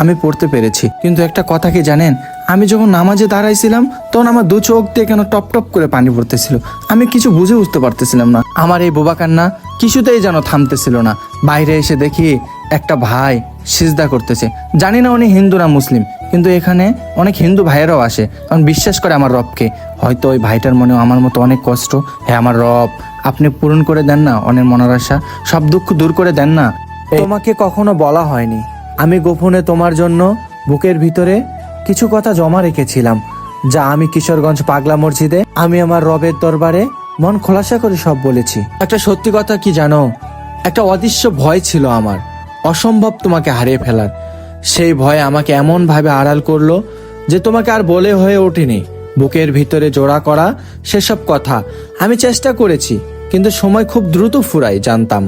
আমি পড়তে পেরেছি। কিন্তু একটা কথা কি জানেন? আমি যখন নামাজে দাঁড়াইছিলাম, তখন আমার দু চোখ দিয়ে কেন টপ টপ করে পানি পড়তেছিল। আমি কিছু বুঝে উঠতে পারতেছিলাম না। আমার এই বোবা কান্না কিছুতেই যেন থামতেছিল না। বাইরে এসে দেখি একটা ভাই সিজদা করতেছে। জানি না উনি হিন্দু না মুসলিম, কিন্তু এখানে অনেক হিন্দু ভাইয়েরাও আসে। কারণ বিশ্বাস করে আমার রবকে। হয়তো ওই ভাইটার মনেও আমার মতো অনেক কষ্ট। হ্যাঁ আমার রব, আপনি পূরণ করে দেন না অনেক মনের আশা। সব দুঃখ দূর করে দেন না। তোমাকে কখনো বলা হয়নি। আমি গোপনে তোমার জন্য বুকের ভিতরে কিছু কথা জমা রেখেছিলাম, যা আমি কিশোরগঞ্জ পাগলা মসজিদে, আমি আমার রবের দরবারে মন খোলাসা করে সব বলেছি। একটা সত্যি কথা কি জানো? একটা অদৃশ্য ভয় ছিল আমার, অসম্ভব তোমাকে হারিয়ে ফেলার। সেই ভয় আমাকে এমন ভাবে আড়াল করল যে তোমাকে আর বলে হয়ে ওঠেনি। বুকের ভিতরে জোড়া করা সেসব কথা আমি চেষ্টা করেছি, কিন্তু সময় খুব দ্রুত ফুরাই জানতাম।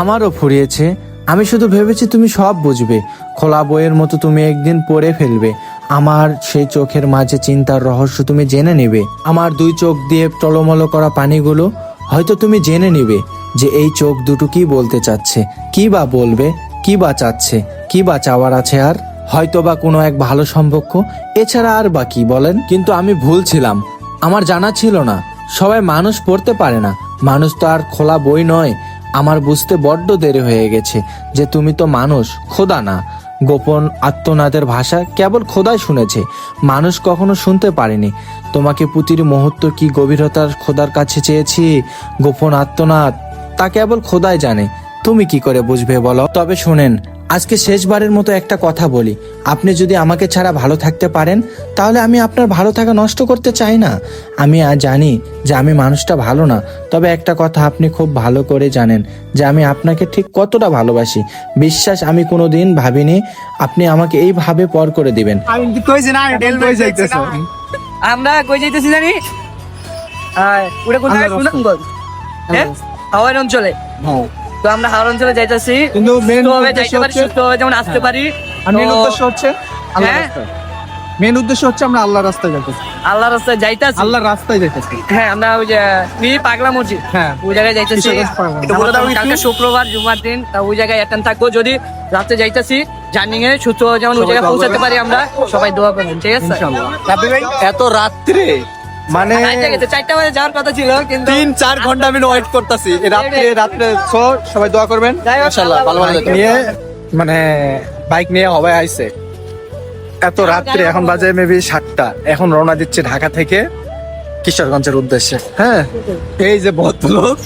আমারও ফুরিয়েছে আমি শুধু ভেবেছি তুমি সব বুঝবে। খোলা বইয়ের মতো তুমি একদিন পড়ে ফেলবে। আমার সেই চোখের মাঝে চিন্তার রহস্য তুমি জেনে নেবে। আমার দুই চোখ দিয়ে টলমলো করা পানিগুলো হয়তো তুমি জেনে নিবে যে এই চোখ দুটো কি বলতে চাচ্ছে, কি বা বলবে, কি বা চাচ্ছে, কি বা চাওয়ার আছে আর? হয়তো বা কোনো এক ভালো সম্পর্ক, এছাড়া আর বা কি বলেন? কিন্তু আমি ভুল ছিলাম। আমার জানা ছিল না। সবাই মানুষ পড়তে পারে না। মানুষ তো আর খোলা বই নয়। আমার বুঝতে বড্ড দেরি হয়ে গেছে যে তুমি তো মানুষ, খোদা না। গোপন আত্মনাদের ভাষা কেবল খোদাই শুনেছে, মানুষ কখনো শুনতে পারেনি। তোমাকে পুতির মুহূর্ত কি গভীরতার খোদার কাছে চেয়েছি? গোপন আত্মনাদ, তা কেবল খোদাই জানে। তুমি কি করে বুঝবে বলো? তবে শুনেন আজকে শেষবারের মতো একটা কথা বলি। আপনি যদি আমাকে ছাড়া ভালো থাকতে পারেন তাহলে আমি আপনার ভালো থাকা নষ্ট করতে চাই না। আমি জানি যে আমি মানুষটা ভালো না তবে একটা কথা আপনি খুব ভালো করে জানেন যে আমি আপনাকে ঠিক কতটা ভালোবাসি। বিশ্বাস আমি কোনোদিন ভাবিনি আপনি আমাকে এইভাবে পর করে দিবেন। আমরা কই যাইতেছি জানি? ওটা কোথায়? সুনামগঞ্জ হ্যাঁ? হাওয়ার অঞ্চলে। তো আমরা হাওয়ার অঞ্চলে যাইতেছি। কিন্তু মেন যাইতে পারি হচ্ছে সুস্থভাবে যেমন আসতে পারি আর মেন উদ্দেশ্য হচ্ছে আল্লাহর হ্যাঁ? মেন উদ্দেশ্য হচ্ছে আমরা আল্লাহর রাস্তায় যাইতেছি। আল্লাহর রাস্তায় যাইতেছি? আল্লাহর রাস্তায় যাইতেছি। হ্যাঁ আমরা ওই যে কি পাগলা মসজিদ হ্যাঁ। ওই জায়গায় যাইতেছি। কালকে শুক্রবার জুমার দিন তা ওই জায়গায় অ্যাটেন্ড থাকব। যদি রাতে যাইতেছি জার্নিং এ সুস্থ যেমন ওই জায়গায় পৌঁছাতে পারি আমরা সবাই দোয়া করবেন ঠিক আছে? ইনশাআল্লাহ। এত রাত্রে মানে চারটা বাজে যাওয়ার কথা ছিল কিন্তু তিন চার ঘণ্টা আমি ওয়েট করতেছি। রাত্রে রাত্রে সবাই দোয়া করবেন। ইনশাআল্লাহ ভালো ভালো নিয়ে মানে বাইক নিয়ে হবে আইছে। এত রাত্রে এখন বাজে মেবি সাতটা। এখন রওনা দিচ্ছে ঢাকা থেকে কিশোরগঞ্জের উদ্দেশ্যে। হ্যাঁ? এই যে ভদ্রলোক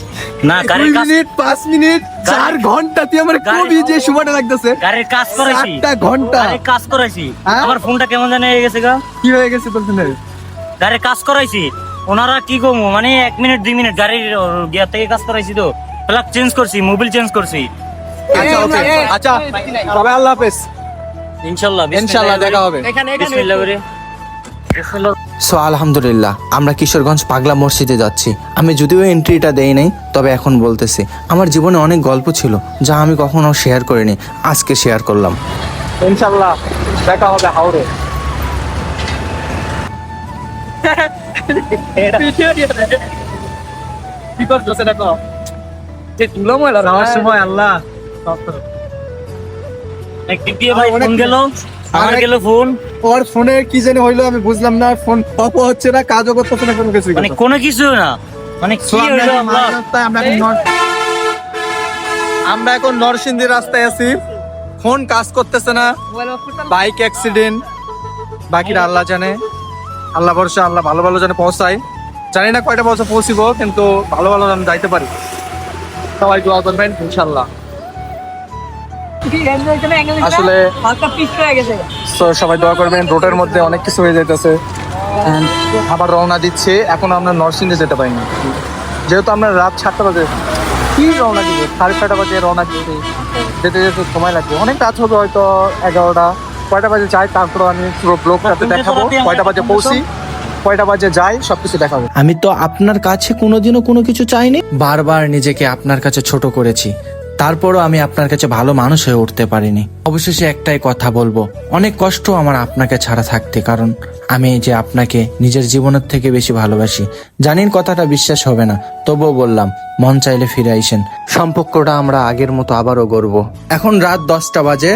না গাড়ির মিনিট পাঁচ মিনিট চার ঘণ্টা তুই আমার খুবই যে সময়টা লাগতেছে। গাড়ির কাজ করেছি ঘণ্টা। কাজ করাইছি। হ্যাঁ? আমার ফোনটা কেমন জানি হয়ে গেছে গা। কি হয়ে গেছে তোর গাড়ির কাজ করাইছি। ওনারা কি কমু মানে এক মিনিট দুই মিনিট গাড়ির গিয়ার থেকে কাজ করাইছি তো। প্লাগ চেঞ্জ করছি মোবিল চেঞ্জ করছি। আচ্ছা ওকে। এই, এই, আচ্ছা এই, আল্লাহ হাফেজ। ইনশাল্লাহ ইনশাআল্লাহ দেখা হবে। এখানে এখানে বিসমিল্লাহ করে। সো আলহামদুলিল্লাহ আমরা কিশোরগঞ্জ পাগলা মসজিদে যাচ্ছি। আমি যদিও এন্ট্রিটা দেই নাই তবে এখন বলতেছি। আমার জীবনে অনেক গল্প ছিল যা আমি কখনো শেয়ার করিনি। আজকে শেয়ার করলাম। ইনশাল্লাহ দেখা হবে হাওড়ে কি করতেছে দেখো যে তুলো ময়লা যাওয়ার সময় আল্লাহ একদিক দিয়ে ভাই ফোন গেল? আমার গেল ফোন? ওর ফোনে কি জানি হইল আমি বুঝলাম না ফোন অফ হচ্ছে না কাজও করতেছে না কোনো কিছু মানে কোনো কিছু না। মানে কি হইল আমরা এখন নর- আমরা এখন নরসিংদী রাস্তায় আছি। ফোন কাজ করতেছে না। বাইক অ্যাক্সিডেন্ট বাকিরা আল্লাহ জানে। আল্লাহ ভরসা আল্লাহ ভালো ভালো জানে পৌঁছায়। জানি না কয়টা বছর পৌঁছিব কিন্তু ভালো ভালো আমি যাইতে পারি। সবাই দোয়া করবেন ইনশাল্লাহ আসলে সবাই দোয়া করবেন রোডের মধ্যে অনেক কিছু হয়ে যাইতেছে। আবার রওনা দিচ্ছে এখন আমরা নরসিংদে যেতে পারিনি। যেহেতু আমরা রাত সাতটা বাজে কি রওনা দিব? সাড়ে ছয়টা বাজে রওনা দিচ্ছি। যেতে যেতে সময় লাগবে। অনেক রাত হবে হয়তো এগারোটা। কয়টা বাজে যাই তারপর আমি পুরো ব্লগটাতে দেখাবো। কয়টা বাজে পৌঁছি কয়টা বাজে যাই সবকিছু দেখাবো। আমি তো আপনার কাছে কোনোদিনও কোনো কিছু চাইনি। বারবার নিজেকে আপনার কাছে ছোট করেছি। তারপরও আমি আপনার কাছে ভালো মানুষ হয়ে উঠতে পারিনি। অবশেষে একটাই কথা বলব অনেক কষ্ট আমার আপনাকে ছাড়া থাকতে কারণ আমি যে আপনাকে নিজের জীবনের থেকে বেশি ভালোবাসি জানিন কথাটা বিশ্বাস হবে না। তবুও বললাম মন চাইলে ফিরে আইসেন। সম্পর্কটা আমরা আগের মতো আবারও গড়ব। এখন রাত দশটা বাজে।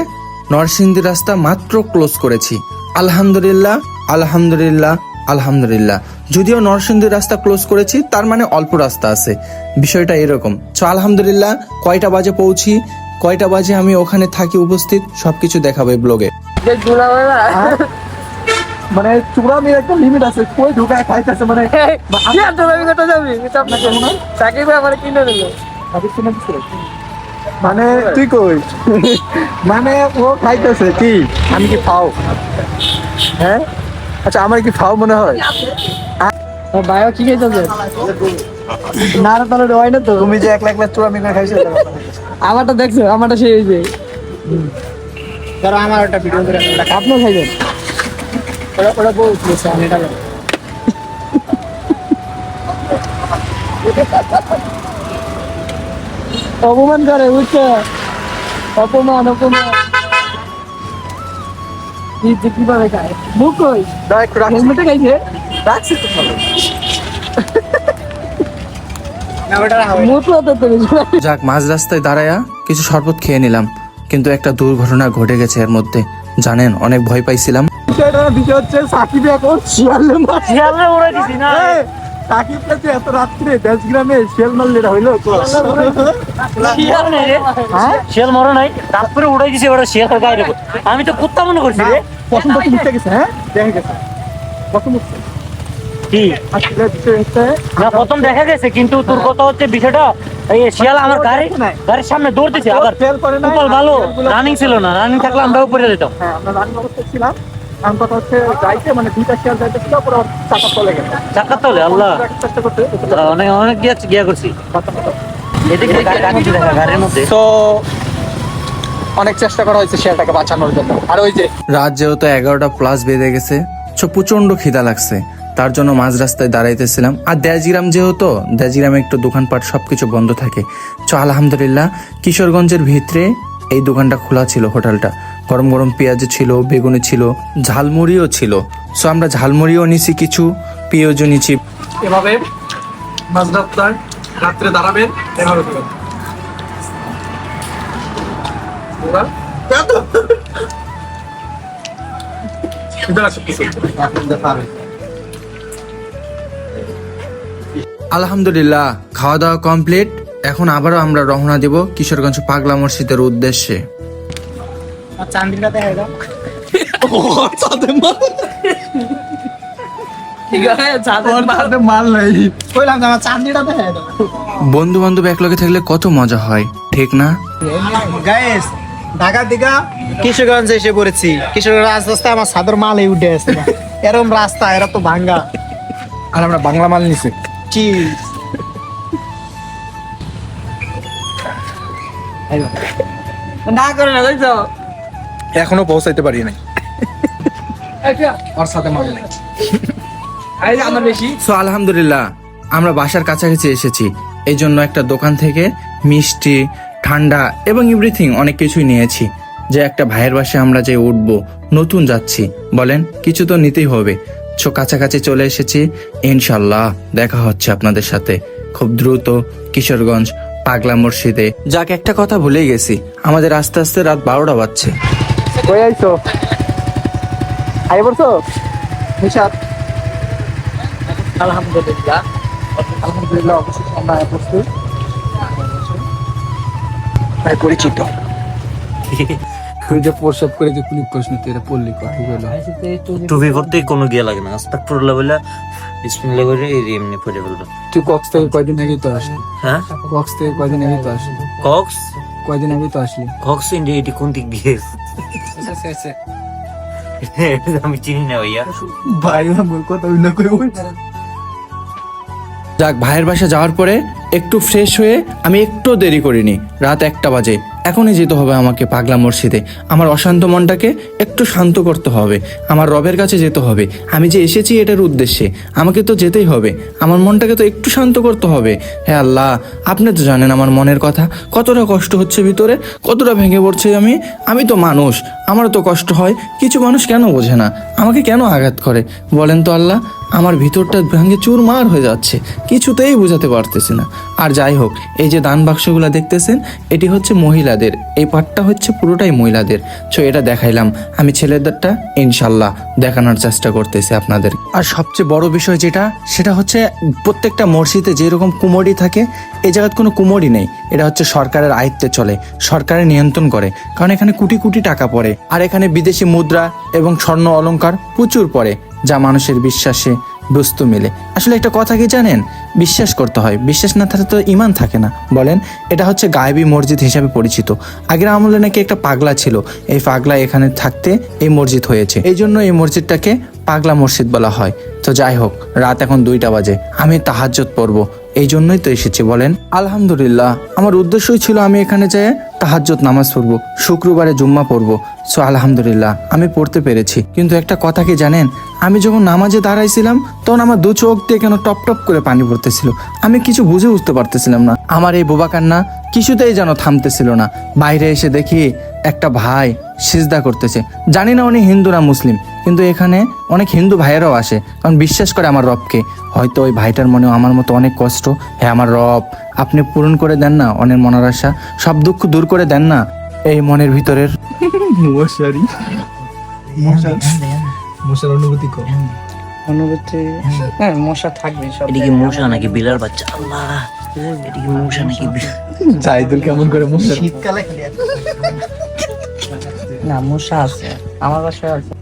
নরসিংদী রাস্তা মাত্র ক্লোজ করেছি। আলহামদুলিল্লাহ আলহামদুলিল্লাহ আলহামদুলিল্লাহ। যদিও নরসিংদী রাস্তা ক্লোজ করেছি তার মানে অল্প রাস্তা আছে। বিষয়টা এরকম। তো আলহামদুলিল্লাহ কয়টা বাজে পৌঁছি? কয়টা বাজে আমি ওখানে থাকি উপস্থিত? সবকিছু দেখাবো এই ব্লগে মানে চূড়ামির একটা লিমিট আছে কই ঢুকায় খাইতেছে মানে চাকরি আমার কিনে দিল। মানে তুই কই? মানে ও খাইতেছে কি? আমি কি খাও হ্যাঁ? আচ্ছা আমার কি খাও মনে হয়? ভাইও কি খেয়েছে না না তাহলে হয় না তো। তুমি যে এক লাখ একলা চূড়া মিনা খাইছো আমারটা দেখছ আমারটা সেই হয়েছে ধরো আমার একটা ভিডিও করে আপনিও খাইবেন? ওরা ওরা বলছে আমি এটা অপমান করে বুঝছ? অপমান অপমান। কীভাবে খায়? মুখ কই? দাও একটু রাখছি। হেলমেটে খাইছে? রাখছি তো ভালো। মুখ তো তো যাক মাঝ রাস্তায় দাঁড়ায়া কিছু শরবত খেয়ে নিলাম কিন্তু একটা দুর্ঘটনা ঘটে গেছে এর মধ্যে। জানেন অনেক ভয় পাইছিলাম। বিষয় হচ্ছে সাকিব এখন শিয়ালে শিয়ালে উড়াই দিছি না। সাকিব কাছে এত রাত্রে দেশ গ্রামে শিয়াল মারলে এটা হইল শিয়াল নেই রে? শিয়াল মরে নাই তারপরে উড়াই দিছে শিয়াল গায়ে আমি তো কুত্তা মনে করছি রে। প্রথম প্রথম উঠতে গেছে হ্যাঁ? দেখে গেছে। প্রথম কি? না দেখা গেছে কিন্তু তোর কথা হচ্ছে বিষয়টা এই শিয়াল আমার গাড়ি গাড়ির সামনে দৌড় দিছে আবার কপাল ভালো রানিং ছিল না রানিং থাকলে আমরা উপরে যেতাম। হ্যাঁ আমরা রানিং অবস্থায় ছিলাম। আমার কথা হচ্ছে যাইতে মানে দুইটা শিয়াল যাইতে ছিল পরে চাকা চলে গেছে। চাকার তলে আল্লাহ। চেষ্টা করতে অনেক অনেক গিয়া গিয়া করছি। এদিকে গাড়ি রাখছি দেখা গাড়ির মধ্যে। তো অনেক চেষ্টা করা হয়েছে শিয়ালটাকে বাঁচানোর জন্য। আর ওই যে রাত যেহেতু এগারোটা প্লাস বেজে গেছে সো প্রচণ্ড খিদা লাগছে। তার জন্য মাঝ রাস্তায় দাঁড়াইতেছিলাম। আর দেশগ্রাম যেহেতু দেশগ্রামে একটু দোকানপাট সবকিছু বন্ধ থাকে। তো আলহামদুলিল্লাহ কিশোরগঞ্জের ভিতরে এই দোকানটা খোলা ছিল হোটেলটা। গরম গরম পেঁয়াজ ছিল বেগুনি ছিল ঝালমুড়িও ছিল। সো আমরা ঝালমুড়িও নিছি কিছু পেঁয়াজও নিছি। এভাবে রাত্রে দাঁড়াবেন এভাবে আলহামদুলিল্লাহ খাওয়া দাওয়া কমপ্লিট। এখন আবারও আমরা রওনা দেব কিশোরগঞ্জ পাগলা মসজিদের উদ্দেশ্যে। বন্ধু বান্ধব একলগে থাকলে কত মজা হয় ঠিক না? গাইস ঢাকা দিঘা কিশোরগঞ্জে এসে পড়েছি। কিশোরগঞ্জ আস্তে আস্তে আমার সাদর মালে উঠে আসছে। এরম রাস্তা এরা তো ভাঙ্গা। আর আমরা বাংলা মাল নিছি। চিজ না করে না এখনও পৌঁছাইতে পারি নাই। ওর সাথে সো আলহামদুলিল্লাহ আমরা বাসার কাছাকাছি এসেছি। এই জন্য একটা দোকান থেকে মিষ্টি ঠান্ডা এবং এভরিথিং অনেক কিছুই নিয়েছি। যে একটা ভাইয়ের বাসায় আমরা যে উঠবো নতুন যাচ্ছি। বলেন কিছু তো নিতেই হবে। সো কাছাকাছি চলে এসেছি। ইনশাল্লাহ দেখা হচ্ছে আপনাদের সাথে। খুব দ্রুত কিশোরগঞ্জ পাগলা মসজিদে। যাক একটা কথা ভুলেই গেছি। আমাদের আস্তে আস্তে রাত বারোটা বাজছে। কই আইছো? আই বলছো নিশাদ আলহামদুলিল্লাহ। আলহামদুলিল্লাহ অবশ্যই আমরা আয় পড়ছি। তাই পরিচিত। যে প্রসব করে যে ক্লিক করিস তুই এটা পড়লি কথা বলো। টুপি পরতে কোনো গিয়া লাগে না। আস্তাক পড়লে বলে বিসমিল্লাহ করে এমনি পড়ে ফেলব তুই কক্স থেকে কয়দিন আগে তো আসলি? হ্যাঁ? কক্স থেকে কয়দিন আগে তো আসলি? কক্স? কয়দিন আগে তো আসলি? কক্স ইন্ডিয়া এটি কোন দিক দিয়ে? আমি চিনি না ভাইয়া ভাই আমার কথা না যাক ভাইয়ের বাসা যাওয়ার পরে একটু ফ্রেশ হয়ে আমি একটু দেরি করিনি। রাত একটা বাজে। এখনই যেতে হবে আমাকে পাগলা মসজিদে। আমার অশান্ত মনটাকে একটু শান্ত করতে হবে। আমার রবের কাছে যেতে হবে। আমি যে এসেছি এটার উদ্দেশ্যে। আমাকে তো যেতেই হবে। আমার মনটাকে তো একটু শান্ত করতে হবে। হ্যাঁ আল্লাহ, আপনি তো জানেন আমার মনের কথা। কতটা কষ্ট হচ্ছে ভিতরে, কতটা ভেঙে পড়ছে আমি। আমি তো মানুষ। আমারও তো কষ্ট হয়। কিছু মানুষ কেন বোঝে না। আমাকে কেন আঘাত করে? বলেন তো আল্লাহ। আমার ভিতরটা ভেঙে চুরমার হয়ে যাচ্ছে। কিছুতেই বোঝাতে পারতেছি না। আর যাই হোক, এই যে দান বাক্সগুলো দেখতেছেন, এটি হচ্ছে মহিলাদের। এই পার্টটা হচ্ছে পুরোটাই মহিলাদের। সো এটা দেখাইলাম। আমি ছেলেদেরটা, ইনশাল্লাহ। দেখানোর চেষ্টা করতেছে আপনাদের। আর সবচেয়ে বড় বিষয় যেটা, সেটা হচ্ছে প্রত্যেকটা মসজিদে যেরকম কুমোরি থাকে এই জায়গায় কোনো কুমোরি নেই। এটা হচ্ছে সরকারের আয়ত্তে চলে সরকারের নিয়ন্ত্রণ করে। কারণ এখানে কোটি কোটি টাকা পড়ে। আর এখানে বিদেশি মুদ্রা এবং স্বর্ণ অলঙ্কার প্রচুর পড়ে, যা মানুষের বিশ্বাসে বস্তু মেলে। আসলে একটা কথা কি জানেন? বিশ্বাস করতে হয়। বিশ্বাস না থাকলে তো ইমান থাকে না। বলেন, এটা হচ্ছে গায়েবী মসজিদ হিসাবে পরিচিত। আগের আমলে নাকি একটা পাগলা ছিল। এই পাগলা এখানে থাকতে এই মসজিদ হয়েছে। এই জন্য এই মসজিদটাকে পাগলা মসজিদ বলা হয়। তো যাই হোক, রাত এখন দুইটা বাজে। আমি তাহাজ্জত পড়ব। এই জন্যই তো এসেছি, বলেন। আলহামদুলিল্লাহ, আমার উদ্দেশ্যই ছিল আমি এখানে যেয়ে তাহাজ্জত নামাজ পড়ব, শুক্রবারে জুম্মা পড়ব। সো আলহামদুলিল্লাহ, আমি পড়তে পেরেছি। কিন্তু একটা কথা কি জানেন? আমি যখন নামাজে দাঁড়াইছিলাম, তখন আমার দু চোখ দিয়ে কেন টপ টপ করে পানি পড়তেছিল। আমি কিছু বুঝে উঠতে পারতেছিলাম না। আমার এই বোবা কান্না কিছুতেই যেন থামতেছিল না। বাইরে এসে দেখি একটা ভাই সিজদা করতেছে। জানি না উনি হিন্দু না মুসলিম কিন্তু এখানে অনেক হিন্দু ভাইয়েরাও আসে। কারণ বিশ্বাস করে আমার রবকে। হয়তো ওই ভাইটার মনেও আমার মতো অনেক কষ্ট। হ্যাঁ আমার রব আপনি পূরণ করে দেন না অনেক মনের আশা। সব দুঃখ দূর করে দেন না এই মনের ভিতরের। মশারি। মশার অনুভূতি কম অনুভূতি? হ্যাঁ মশা থাকবে সব এদিকে মশা নাকি বিলার বাচ্চা আল্লাহ। এদিকে মশা নাকি বিড়াল। জাহিদুল কেমন করে মশার শীতকালে খালি না মশা আছে। আমার বাসায় আছে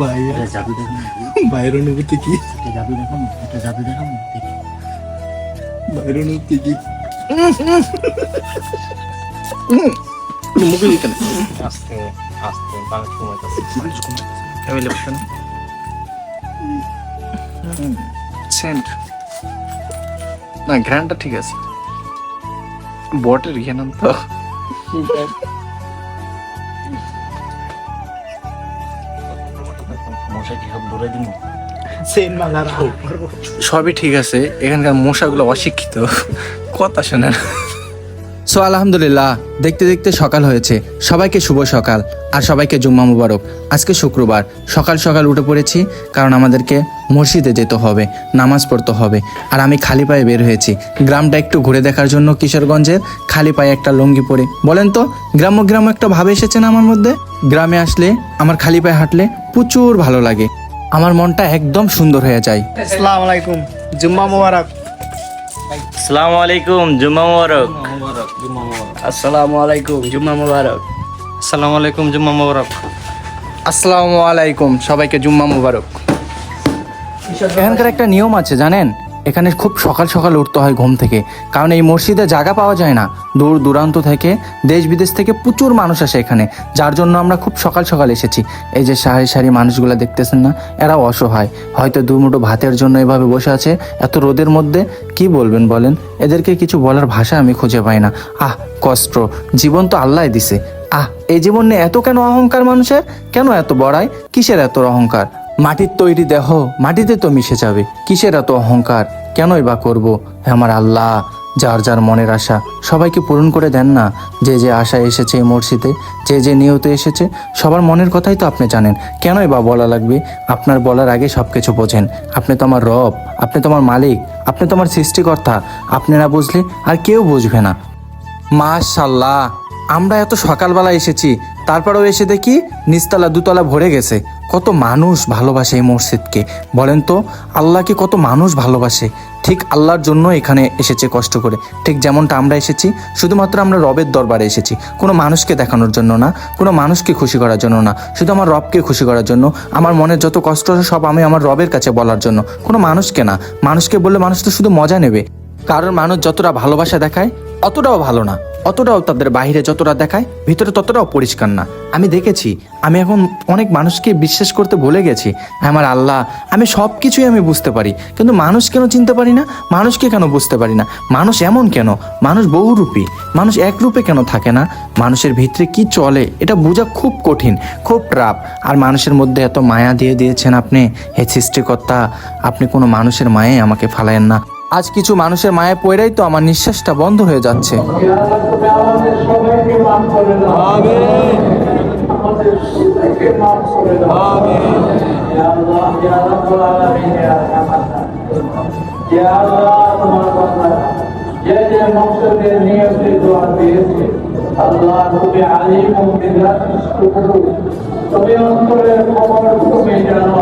বাইরে। জাদু অনুভূতি কি? এটা জাদু দেখুন এটা জাদু দেখুন দেখি। বাইরের অনুভূতি কি? মুখে দিতে না আস্তে আস্তে সেন্ট। না ঘ্রানটা ঠিক আছে। বটের ইয়ে নাম তো। মশা কি সব দৌড়াই দিন সবই ঠিক আছে এখানকার মশাগুলো অশিক্ষিত। কথা শোনে না সো আলহামদুলিল্লাহ দেখতে দেখতে সকাল হয়েছে। সবাইকে শুভ সকাল আর সবাইকে জুম্মা মুবারক। আজকে শুক্রবার সকাল সকাল উঠে পড়েছি কারণ আমাদেরকে মসজিদে যেতে হবে নামাজ পড়তে হবে। আর আমি খালি পায়ে বের হয়েছি। গ্রামটা একটু ঘুরে দেখার জন্য কিশোরগঞ্জের খালি পায়ে একটা লুঙ্গি পরে। বলেন তো গ্রাম্য গ্রাম্য একটা ভাবে এসেছে না আমার মধ্যে? গ্রামে আসলে আমার খালি পায়ে হাঁটলে প্রচুর ভালো লাগে। আমার মনটা একদম সুন্দর হয়ে যায়। আসসালামু আলাইকুম জুম্মা মোবারক। আসসালামু আলাইকুম জুম্মা মুবারক। আসসালামু আলাইকুম জুম্মা মুবারক। আসসালামু আলাইকুম জুম্মা মোবারক। আসসালামু আলাইকুম সবাইকে জুম্মা মুবারক। এখানকার একটা নিয়ম আছে জানেন? এখানে খুব সকাল সকাল উঠতে হয় ঘুম থেকে। কারণ এই মসজিদে জায়গা পাওয়া যায় না। দূর দূরান্ত থেকে দেশ বিদেশ থেকে প্রচুর মানুষ আসে এখানে, যার জন্য আমরা খুব সকাল সকাল এসেছি। এই যে সারি সারি মানুষগুলো দেখতেছেন না এরা অসহায়। হয়তো দুমুঠো ভাতের জন্য এভাবে বসে আছে। এত রোদের মধ্যে কি বলবেন বলেন? এদেরকে কিছু বলার ভাষা আমি খুঁজে পাই না। আহ, কষ্ট। জীবন তো আল্লাহ দিছে। আহ, এই জীবন এত কেন অহংকার মানুষের? কেন এত বড়াই? কিসের এত অহংকার? মাটির তৈরি দেহ মাটিতে তো মিশে যাবে। কিসের এত অহংকার? কেনই বা করব? আমার আল্লাহ, যার যার মনের আশা, সবাইকে পূরণ করে দেন না। যে যে আশা এসেছে এই মসজিদে যে যে নিয়তে এসেছে, সবার মনের কথাই তো আপনি জানেন। কেনই বা বলা লাগবে? আপনার বলার আগে সব কিছু বোঝেন। আপনি তো আমার রব, আপনি তো আমার মালিক, আপনি তো আমার সৃষ্টিকর্তা। আপনি না বুঝলে আর কেউ বুঝবে না। মাশাল্লাহ। আমরা এত সকালবেলা এসেছি, তারপরেও এসে দেখি নিচতলা দুতলা ভরে গেছে। কত মানুষ ভালোবাসে এই মসজিদকে। বলেন তো আল্লাহকে কত মানুষ ভালোবাসে? ঠিক আল্লাহর জন্য এখানে এসেছে কষ্ট করে। ঠিক যেমনটা আমরা এসেছি, শুধুমাত্র আমরা রবের দরবারে এসেছি। কোনো মানুষকে দেখানোর জন্য না, কোনো মানুষকে খুশি করার জন্য না, শুধু আমার রবকে খুশি করার জন্য, আমার মনের যত কষ্ট আছে সব আমি আমার রবের কাছে বলার জন্য। কোনো মানুষকে না, মানুষকে বললে মানুষ তো শুধু মজা নেবে। কারণ মানুষ যতটা ভালোবাসা দেখায় অতটাও ভালো না। অতটাও তাদের বাইরে যতটা দেখায়, ভিতরে ততটাও পরিষ্কার না। আমি দেখেছি, আমি এখন অনেক মানুষকে বিশ্বাস করতে ভুলে গেছি। আমার আল্লাহ, আমি সব কিছুই আমি বুঝতে পারি। কিন্তু মানুষ কেন চিনতে পারি না? মানুষকে কেন বুঝতে পারি না? মানুষ এমন কেন? মানুষ বহুরূপী। মানুষ এক রূপে কেন থাকে না? মানুষের ভিতরে কি চলে? এটা বোঝা খুব কঠিন, খুব ট্রাপ আর মানুষের মধ্যে এত মায়া দিয়ে দিয়েছেন আপনি। হে সৃষ্টিকর্তা, আপনি কোনো মানুষের মায়ে আমাকে ফালায়েন না। আজ কিছু মানুষের মায়ে পড়েই তো আমার নিঃশ্বাসটা বন্ধ হয়ে যাচ্ছে। আল্লাহ তুমি আলিম ও বিরাট তুমি অন্তরের খবর তুমি জানো।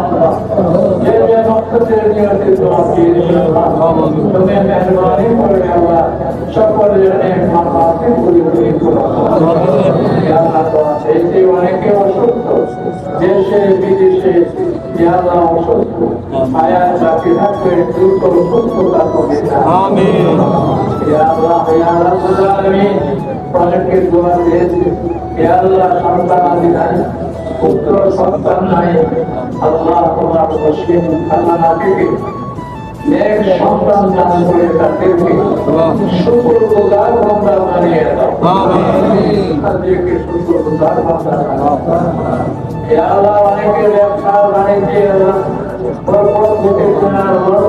যে যে মকসদের নিয়তে আল্লাহ, তুমি মেহরবানি করে আল্লাহ সকলের নেক মাফাতে পরিপূর্ণ করো। ইয়া আল্লাহ, দোয়া অনেকে অসুস্থ দেশে বিদেশে ইয়া অসুস্থ আয়াত বাকি থাকবে দ্রুত সুস্থতা করে আমিন ইয়া আল্লাহ ইয়া রাব্বুল অনেকের দোয়া পেয়েছি ইয়া আল্লাহ সন্তান আদি নাই পুত্র সন্তান নাই। আল্লাহ তোমার বসিম খানা থেকে নেক সন্তান দান করে তাদেরকে শুকর গুজার বান্দা বানিয়ে দাও। আমিন। তাদেরকে শুকর গুজার বান্দা বানাও আল্লাহ অনেকের ব্যবসা বাণিজ্যে আল্লাহ বরকত ঘটেছে না আল্লাহ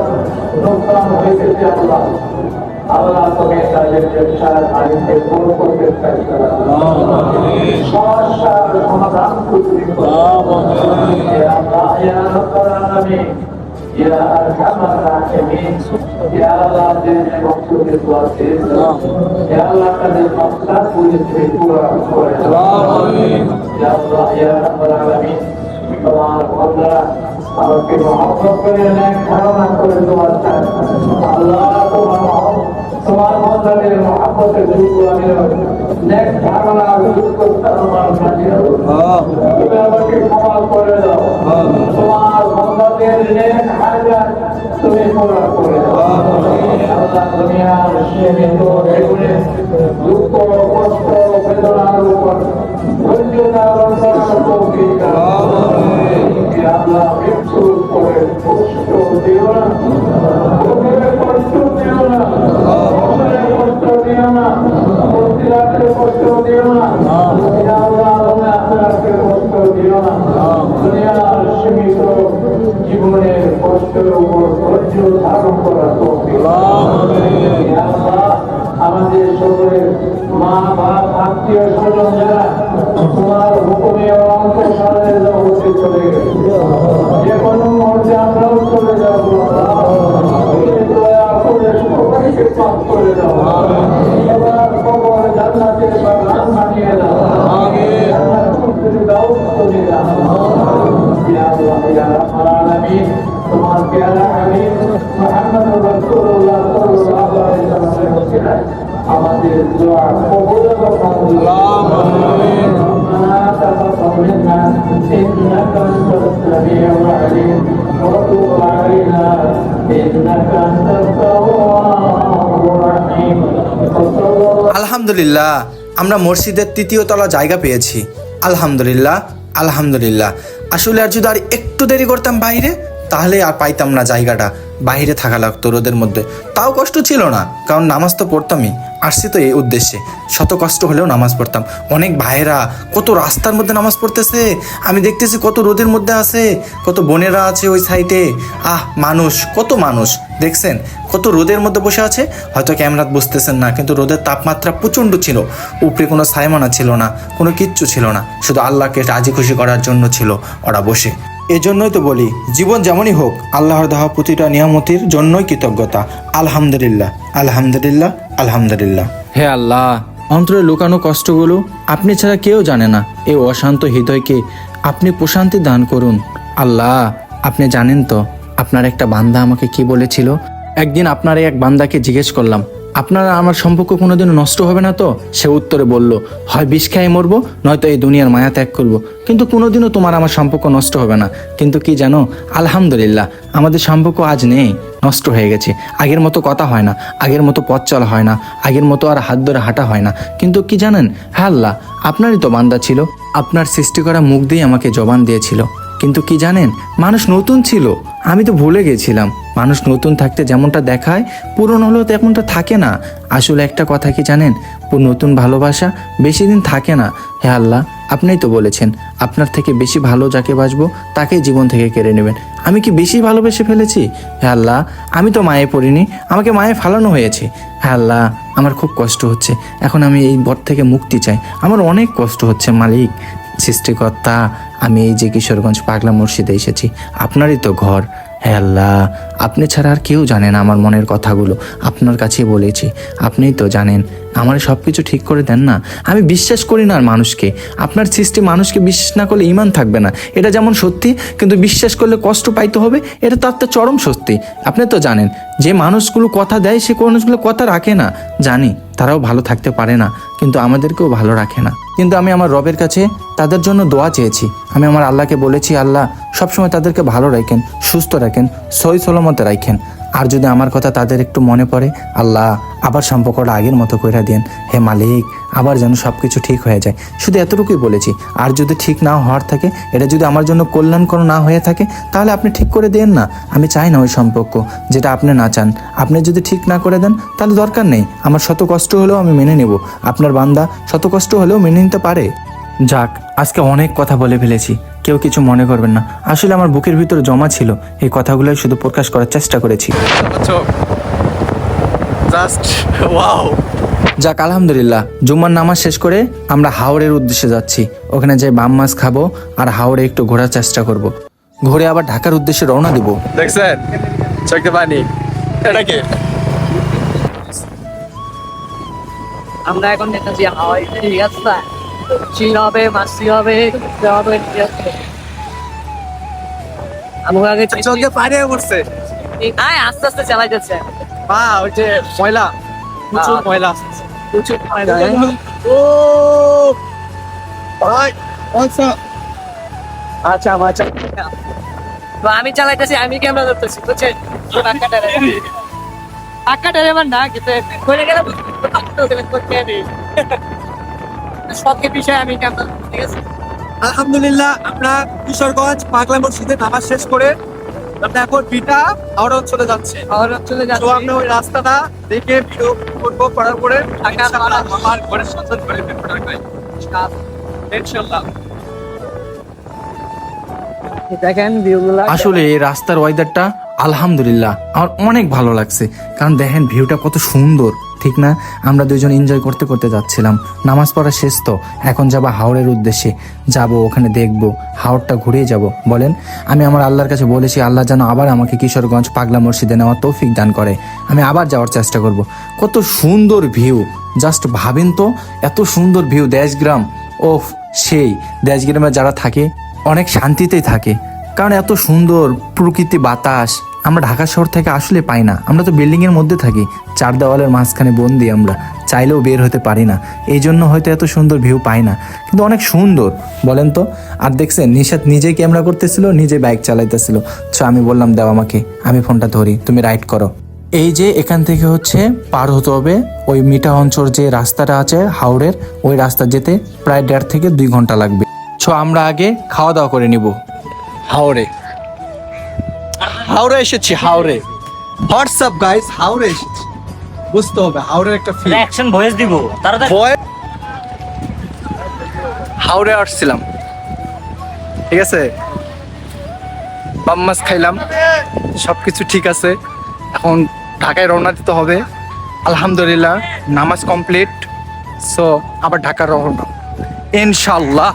নোকসান হয়েছে আল্লাহ। আল্লাহ তুমি তাদের ব্যবসার বাণিজ্যে বরকতের ফেসলা সমস্যার সমাধান করতে يا الله يا رب العالمين يا ارحم الراحمين يا الله دل مقصود الواسع يا الله قد المقصد ولسه پورا آمين يا الله يا رب العالمين তোমার বন্ধা আমাকে মহব্বত করে নেক ধারণা করে তোমার চায় আল্লাহ তোমার মহব্বত তোমার বন্ধাদের মহব্বতের যুগ আমি নেক ধারণা কাছে তুমি আমাকে ক্ষমা করে দাও। তোমার বন্ধাদের নেক হাজার তুমি পুরা করে দাও। আল্লাহ দুনিয়ার সীমিত জীবনে দুঃখ কষ্ট বেদনার উপর ধৈর্য ধারণ করার তৌফিক দাও। আল্লাহ মৃত্যু করে কষ্ট দিও না? কষ্ট দিও না দুনিয়ার সীমিত জীবনের কষ্টের উপর ধৈর্য ধারণ করা আমাদের সকলের মা বাপ আত্মীয় স্বজন যারা তোমার হুকুমে অন্তঃসারের জগতে চলে গেছে যে কোনো মুহূর্তে আমরাও চলে যাব দয়া করে সবাইকে পাপ করে দাও আমাদের দোয়া কবুল আমিন ربنا تقبل منا انك انت السميع العليم وتب علينا انك انت التواب الرحيم وصلى الله আলহামদুলিল্লাহ আমরা মসজিদের তৃতীয় তলা জায়গা পেয়েছি আলহামদুলিল্লাহ আলহামদুলিল্লাহ আসলে আর যদি আর একটু দেরি করতাম বাইরে তাহলে আর পাইতাম না জায়গাটা বাইরে থাকা লাগতো রোদের মধ্যে তাও কষ্ট ছিল না কারণ নামাজ তো পড়তামই আসছি তো এই উদ্দেশ্যে। শত কষ্ট হলেও নামাজ পড়তাম। অনেক ভাইয়েরা কত রাস্তার মধ্যে নামাজ পড়তেছে। আমি দেখতেছি কত রোদের মধ্যে আছে, কত বোনেরা আছে ওই সাইডে আহ, মানুষ, কত মানুষ। দেখছেন? কত রোদের মধ্যে বসে আছে। হয়তো ক্যামেরাত বুঝতেছেন না, কিন্তু রোদের তাপমাত্রা প্রচণ্ড ছিল। উপরে কোনো সাইমানা ছিল না, কোনো কিচ্ছু ছিল না। শুধু আল্লাহকে রাজি খুশি করার জন্য ছিল ওরা বসে। এজন্যই তো বলি, জীবন যেমনই হোক, আল্লাহর দেওয়া প্রতিটা নিয়ামতির জন্যই কৃতজ্ঞতা। আলহামদুলিল্লাহ আলহামদুলিল্লাহ আলহামদুলিল্লাহ। হে আল্লাহ, অন্তরে লুকানো কষ্টগুলো আপনি ছাড়া কেউ জানে না। এই অশান্ত হৃদয়কে আপনি প্রশান্তি দান করুন। আল্লাহ, আপনি জানেন তো, আপনার একটা বান্দা আমাকে কি বলেছিল? একদিন আপনার এক বান্দাকে জিজ্ঞেস করলাম আপনারা আমার সম্পর্ক কোনোদিনও নষ্ট হবে না তো? সে উত্তরে বলল, হয় বিষ খেয়ে মরবো, নয়তো এই দুনিয়ার মায়া ত্যাগ করব। কিন্তু কোনোদিনও তোমার আমার সম্পর্ক নষ্ট হবে না। কিন্তু কি জানো, আলহামদুলিল্লাহ, আমাদের সম্পর্ক আজ নেই, নষ্ট হয়ে গেছে। আগের মতো কথা হয় না, আগের মতো পথ চলা হয় না, আগের মতো আর হাত ধরে হাঁটা হয় না। কিন্তু কি জানেন হ্যাঁ আল্লাহ, আপনারই তো বান্দা ছিল, আপনার সৃষ্টি করা মুখ দিয়ে আমাকে জবান দিয়েছিল। কিন্তু কি জানেন, মানুষ নতুন ছিল। আমি তো ভুলে গেছিলাম, মানুষ নতুন থাকতে যেমনটা দেখায়, পুরনো হলেও তেমনটা থাকে না। আসলে একটা কথা কি জানেন নতুন ভালোবাসা বেশি দিন থাকে না। হে আল্লাহ, আপনিই তো বলেছেন, আপনার থেকে বেশি ভালো যাকে বাসবো, তাকেই জীবন থেকে কেড়ে নেবেন। আমি কি বেশি ভালোবেসে ফেলেছি? হে আল্লাহ, আমি তো মায়ে পড়িনি, আমাকে মায়ে ফালানো হয়েছে। হ্যাঁ আল্লাহ, আমার খুব কষ্ট হচ্ছে। এখন আমি এই বর থেকে মুক্তি চাই। আমার অনেক কষ্ট হচ্ছে, মালিক। সৃষ্টিকর্তা, আমি এই যে কিশোরগঞ্জ পাগলা মসজিদে এসেছি। আপনারই তো ঘর। হ্যাঁ আল্লাহ, আপনি ছাড়া আর কেউ জানে না আমার মনের কথাগুলো। আপনার কাছেই বলেছি। আপনিই তো জানেন। আমার সব কিছু ঠিক করে দেন না। আমি বিশ্বাস করি না আর মানুষকে। আপনার সৃষ্টি মানুষকে বিশ্বাস না করলে ইমান থাকবে না। এটা যেমন সত্যি, কিন্তু বিশ্বাস করলে কষ্ট পাইতে হবে, এটা তো একটা চরম সত্যি। আপনি তো জানেন। যে মানুষগুলো কথা দেয়, সে মানুষগুলো কথা রাখে না। জানি, তারাও ভালো থাকতে পারে না, কিন্তু আমাদেরকেও ভালো রাখে না। কিন্তু আমি আমার রবের কাছে তাদের জন্য দোয়া চেয়েছি। আমি আমার আল্লাহকে বলেছি, আল্লাহ, সবসময় তাদেরকে ভালো রাখেন, সুস্থ রাখেন সই সলমতে রাখেন। আর যদি আমার কথা তাদের একটু মনে পড়ে, আল্লাহ আবার সম্পর্কটা আগের মতো করে দেন। হে মালিক, আবার যেন সব কিছু ঠিক হয়ে যায়। শুধু এতটুকুই বলেছি, আর যদি ঠিক না হওয়ার থাকে, এটা যদি আমার জন্য কল্যাণকর না হয়ে থাকে, তাহলে আপনি ঠিক করে দেন না। আমি চাই না ওই সম্পর্ক, যেটা আপনি না চান। আপনি যদি ঠিক না করে দেন, তাহলে দরকার নেই। আমার শত কষ্ট হলেও আমি মেনে নেব। আপনার বান্দা শত কষ্ট হলেও মেনে নিতে পারে। যাক আজকে অনেক কথা বলে ফেলেছি। কেউ কিছু মনে করবেন না। আসলে আমার বুকের ভিতরে জমা ছিল। এই কথাগুলোই শুধু প্রকাশ করার চেষ্টা করেছি। জাস্ট যাক আলহামদুলিল্লাহ। জুম্মার নামাজ শেষ করে আমরা হাওড়ের উদ্দেশ্যে যাচ্ছি। ওখানে যাই বাম মাছ খাব আর হাওড়ে একটু ঘোরার চেষ্টা করব। ঘুরে আবার ঢাকার উদ্দেশ্যে রওনা দিব। দেখছেন? চোখে পানি। এটা কি? আমরা এখন যেতেছি হাওয়াই। ঠিক আছে চিল হবে আগে চোখে পানি পড়ছে। আয় আস্তে আস্তে চালাই যাচ্ছে। মা ওই যে ময়লা। প্রচুর ময়লা। প্রচুর ও! ভাই আচ্ছা আচ্ছা আচ্ছা তো আমি চালাইতেছি আমি ক্যামেরা ধরতেছি বুঝছেন? পাক্কাটারে আমার না কিন্তু করে গেলে। সবকে বিষয় আমি ক্যামেরা ঠিক আছে আলহামদুলিল্লাহ আমরা কিশোরগঞ্জ পাগলা মসজিদে নামাজ শেষ করে আমরা এখন বিটা হাওড়া অঞ্চলে যাচ্ছে। শহর চলে তো আমরা ওই রাস্তাটা দেখে ভিডিও করব করার পরে আমার সন্ধান করে দেখেন ভিউগুলা। আসলে এই রাস্তার ওয়েদারটা আলহামদুলিল্লাহ আমার অনেক ভালো লাগছে। কারণ দেখেন ভিউটা কত সুন্দর। ঠিক না? আমরা দুজন এনজয় করতে করতে যাচ্ছিলাম। নামাজ পড়া শেষ তো। এখন যাব হাওড়ের উদ্দেশ্যে। যাব, ওখানে দেখব। হাওড়টা ঘুরে যাব। বলেন, আমি আমার আল্লাহর কাছে বলেছি, আল্লাহ যেন আবার আমাকে কিশোরগঞ্জ পাগলা মসজিদে নেওয়ার তৌফিক দান করে। আমি আবার যাওয়ার চেষ্টা করব। কত সুন্দর ভিউ জাস্ট ভাবেন তো, এত সুন্দর ভিউ দেশগ্রাম। ওফ, সেই। দেশগ্রামে যারা থাকে, অনেক শান্তিতেই থাকে। কারণ এত সুন্দর প্রকৃতি বাতাস। আমরা ঢাকা শহর থেকে আসলে পাই না। আমরা তো বিল্ডিং এর মধ্যে থাকি। চার দেওয়ালের মাঝখানে বন্দি আমরা। চাইলেও বের হতে পারি না। এই জন্য হয়তো এত সুন্দর ভিউ পাই না। কিন্তু অনেক সুন্দর, বলেন তো। আর দেখছেন নিশাত নিজেই ক্যামেরা করতেছিল, নিজে বাইক চালাইতেছিল। তো আমি বললাম, দাও আমাকে, আমি ফোনটা ধরি, তুমি রাইড করো। এই যে এখান থেকে হচ্ছে পার হতে হবে, ওই মিঠা অঞ্চল যে রাস্তাটা আছে হাওড়ের ওই রাস্তা যেতে প্রায় দেড় থেকে দুই ঘণ্টা লাগবে। সো আমরা আগে খাওয়া দাওয়া করে নিব। হাওড়ে হাওড়ে এসেছি হাওড়ে। হোয়াটসঅ্যাপ গাইস হাওড়ে এসেছি। বুঝতে হবে হাওড়ের একটা ফিল অ্যাকশন ভয়েস দিব। তাড়াতাড়ি হাওড়ে আসছিলাম। ঠিক আছে? বাম মাছ খাইলাম। সবকিছু ঠিক আছে। এখন ঢাকায় রওনা দিতে হবে। আলহামদুলিল্লাহ নামাজ কমপ্লিট সো আবার ঢাকা রওনা। ইনশাল্লাহ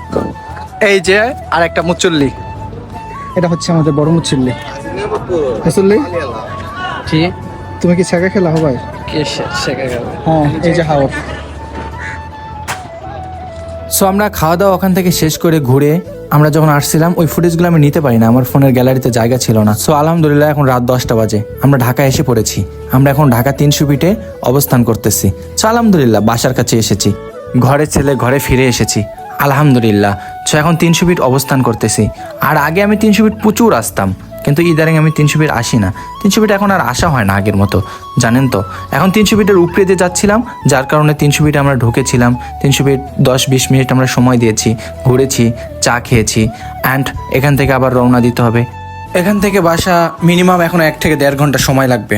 এই যে আর একটা মুচল্লি। এটা হচ্ছে আমাদের বড় মুচ্ছিল্লি তুমি কি ছেঁকা খেলা হবে? হ্যাঁ এই যে হাওড় সো আমরা খাওয়া দাওয়া ওখান থেকে শেষ করে ঘুরে আমরা যখন আসছিলাম ওই ফুটেজগুলো আমি নিতে পারি না আমার ফোনের গ্যালারিতে জায়গা ছিল না। সো আলহামদুলিল্লাহ এখন রাত দশটা বাজে। আমরা ঢাকা এসে পড়েছি। আমরা এখন ঢাকা তিনশো ফিটে অবস্থান করতেছি। সো আলহামদুলিল্লাহ বাসার কাছে এসেছি। ঘরে ছেলে ঘরে ফিরে এসেছি। আলহামদুলিল্লাহ। সো এখন তিনশো ফিট অবস্থান করতেছি। আর আগে আমি তিনশো ফিট প্রচুর আসতাম। কিন্তু ইদারিং আমি তিনশো ফিট আসি না। তিনশো ফিট এখন আর আসা হয় না আগের মতো। জানেন তো? এখন তিনশো ফিটের উপরে দিয়ে যাচ্ছিলাম, যার কারণে তিনশো ফিটে আমরা ঢুকেছিলাম। তিনশো ফিট দশ বিশ মিনিট আমরা সময় দিয়েছি, ঘুরেছি, চা খেয়েছি অ্যান্ড এখান থেকে আবার রওনা দিতে হবে। এখান থেকে বাসা মিনিমাম এখন এক থেকে দেড় ঘণ্টা সময় লাগবে।